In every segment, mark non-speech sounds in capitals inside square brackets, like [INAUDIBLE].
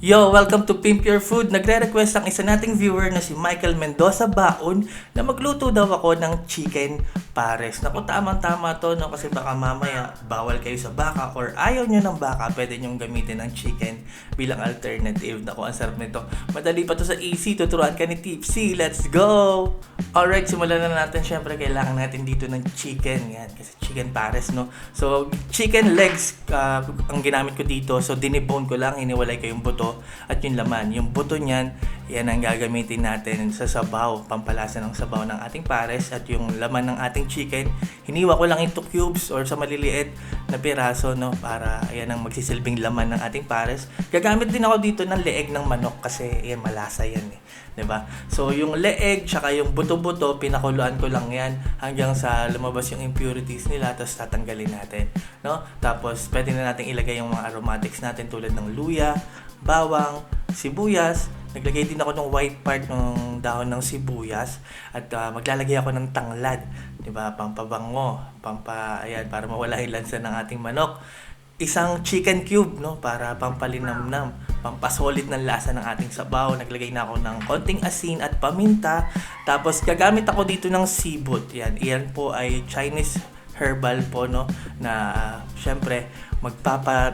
Yo, welcome to Pimp Your Food. Nagre-request ang isa nating viewer na si Michael Mendoza Baon na magluto daw ako ng chicken pares. Naku, tamang-tama to, no? Kasi baka mamaya bawal kayo sa baka or ayaw nyo ng baka, pwede nyong gamitin ng chicken bilang alternative. Naku, ang sarap nito. Madali pa to sa easy. Tuturuan ka ni Tipsy. Let's go! Alright, simulan na natin. Siyempre, kailangan natin dito ng chicken. Yan, kasi chicken pares, no? So, chicken legs uh, ang ginamit ko dito. So, dinibone ko lang, hiniwalay ko yung buto at yung laman. Yung buto niyan, yan ang gagamitin natin sa sabaw, pampalasa ng sabaw ng ating pares at yung laman ng ating chicken, hiniwa ko lang into cubes or sa maliliit na piraso no para ayan ang magsisilbing laman ng ating pares. Gagamit din ako dito ng leeg ng manok kasi yan malasa yan eh. 'Di ba? So yung leeg tsaka yung buto-buto pinakuluan ko lang yan hanggang sa lumabas yung impurities nila tapos tatanggalin natin, no? Tapos pwede na nating ilagay yung mga aromatics natin tulad ng luya, bawang, sibuyas. Naglagay din ako ng white part ng dahon ng sibuyas at uh, maglalagay ako ng tanglad, 'di ba? Pampabango, pampa ayan para mawala yung lansa ng ating manok. Isang chicken cube, no, para pampalinamnam, pampasolid ng lasa ng ating sabaw. Naglagay na ako ng konting asin at paminta. Tapos gagamit ako dito ng sibot. Yan, iyan po ay Chinese herbal po, no, na uh, syempre magpapa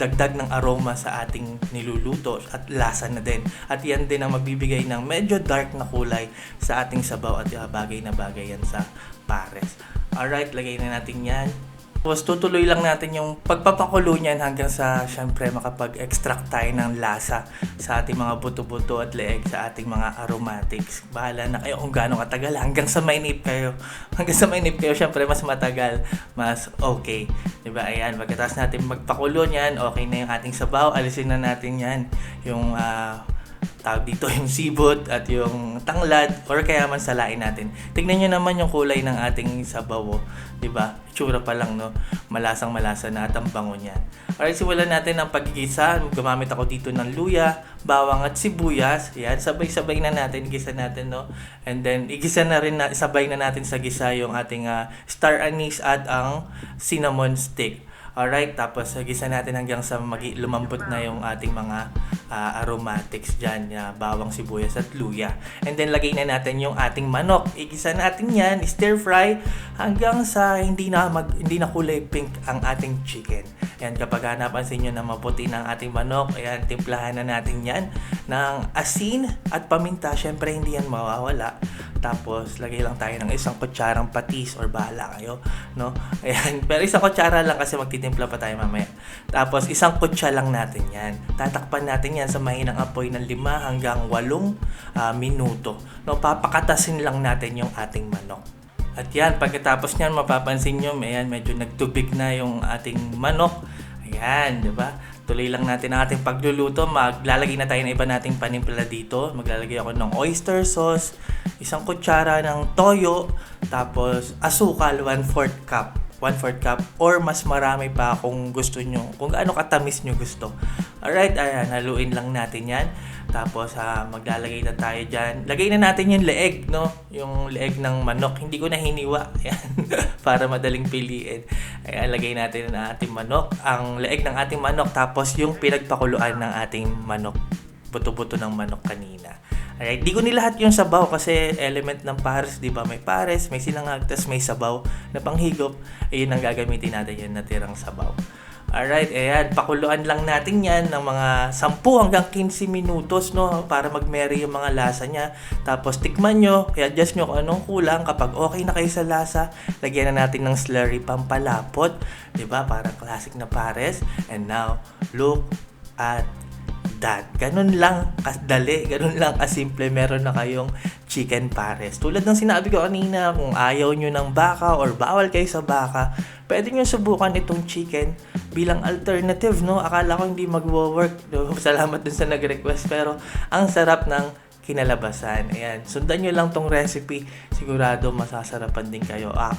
dagdag ng aroma sa ating niluluto at lasa na din. At yan din ang magbibigay ng medyo dark na kulay sa ating sabaw at uh, bagay na bagay yan sa pares. Alright, lagay na natin yan. Tapos tutuloy lang natin yung pagpapakulo niyan hanggang sa syempre makapag-extract tayo ng lasa sa ating mga buto-buto at leeg sa ating mga aromatics. Bahala na kayo kung gaano katagal hanggang sa mainip kayo. [LAUGHS] Hanggang sa mainip kayo syempre mas matagal, mas okay. 'Di ba? Ayan, pagkatapos natin magpakulo niyan, okay na yung ating sabaw. Alisin na natin 'yan yung uh, tawag dito yung sibot at yung tanglad or kaya man salain natin. Tignan nyo naman yung kulay ng ating sabaw, oh. ba? Itsura pa lang no, malasang malasa na at ang bango niyan. Alright, simulan natin ang pagigisa. Gumamit ako dito ng luya, bawang at sibuyas. Yan, sabay-sabay na natin, gisa natin no. And then igisa na rin na sabay na natin sa gisa yung ating uh, star anise at ang cinnamon stick. Alright, tapos gisa natin hanggang sa magi lumambot na yung ating mga uh, aromatics dyan, uh, bawang sibuyas at luya. And then lagay na natin yung ating manok. Igisa natin yan, stir fry hanggang sa hindi na mag, hindi na kulay pink ang ating chicken. Yan, kapag napansin nyo na maputi ng ating manok, ayan, timplahan na natin yan ng asin at paminta. Syempre, hindi yan mawawala. Tapos, lagay lang tayo ng isang kutsarang patis or bahala kayo, no? [LAUGHS] Ayan, pero isang kutsara lang kasi magtitimpla pa tayo mamaya. Tapos, isang kutsa lang natin yan. Tatakpan natin yan sa mahinang apoy ng 5 hanggang 8 uh, minuto. No, papakatasin lang natin yung ating manok. At yan, pagkatapos niyan, mapapansin nyo, ayan, medyo nagtubig na yung ating manok. Ayan, di ba? Tuloy lang natin ang ating pagluluto. Maglalagay na tayo ng iba nating panimpla dito. Maglalagay ako ng oyster sauce, isang kutsara ng toyo, tapos asukal, 1/4 cup. 1/4 cup or mas marami pa kung gusto nyo, kung gaano katamis nyo gusto. Alright, ayan, haluin lang natin yan. Tapos uh, maglalagay na tayo dyan. Lagay na natin yung leeg, no? Yung leeg ng manok. Hindi ko na hiniwa. [LAUGHS] Ayan. Para madaling piliin. Ayan, lagay natin ang ating manok. Ang leeg ng ating manok. Tapos yung pinagpakuluan ng ating manok. Buto-buto ng manok kanina. Alright, di ko nilahat yung sabaw kasi element ng pares, di ba? May pares, may sinangag, tas may sabaw na panghigop. Ayun ang gagamitin natin yung natirang sabaw. Alright, ayan, pakuluan lang natin yan ng mga 10 hanggang 15 minutos, no, para mag-marry yung mga lasa niya. Tapos, tikman nyo, i-adjust nyo kung anong kulang. Kapag okay na kayo sa lasa, lagyan na natin ng slurry pampalapot, ba, para classic na pares. And now, look at that. Ganun lang kadali, ganun lang kasimple, meron na kayong chicken pares. Tulad ng sinabi ko kanina, kung ayaw nyo ng baka or bawal kayo sa baka, pwede nyo subukan itong chicken bilang alternative, no? Akala ko hindi magwo-work. [LAUGHS] Salamat dun sa nag-request. Pero, ang sarap ng kinalabasan. Ayan. Sundan nyo lang tong recipe. Sigurado masasarapan din kayo. Ah,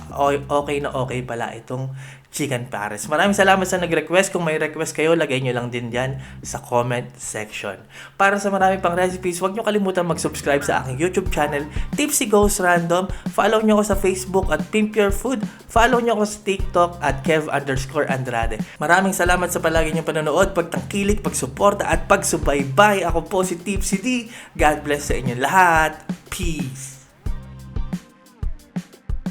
okay na okay pala itong chicken pares. Maraming salamat sa nag-request. Kung may request kayo, lagay nyo lang din dyan sa comment section. Para sa marami pang recipes, huwag nyo kalimutan mag-subscribe sa aking YouTube channel, Tipsy Goes Random. Follow nyo ako sa Facebook at Pimp Your Food. Follow nyo ako sa TikTok at Kev underscore Andrade. Maraming salamat sa palagi nyo panonood, pagtangkilik, pagsuporta at pagsubaybay. Ako po si Tipsy D. God bless sa inyo lahat. Peace!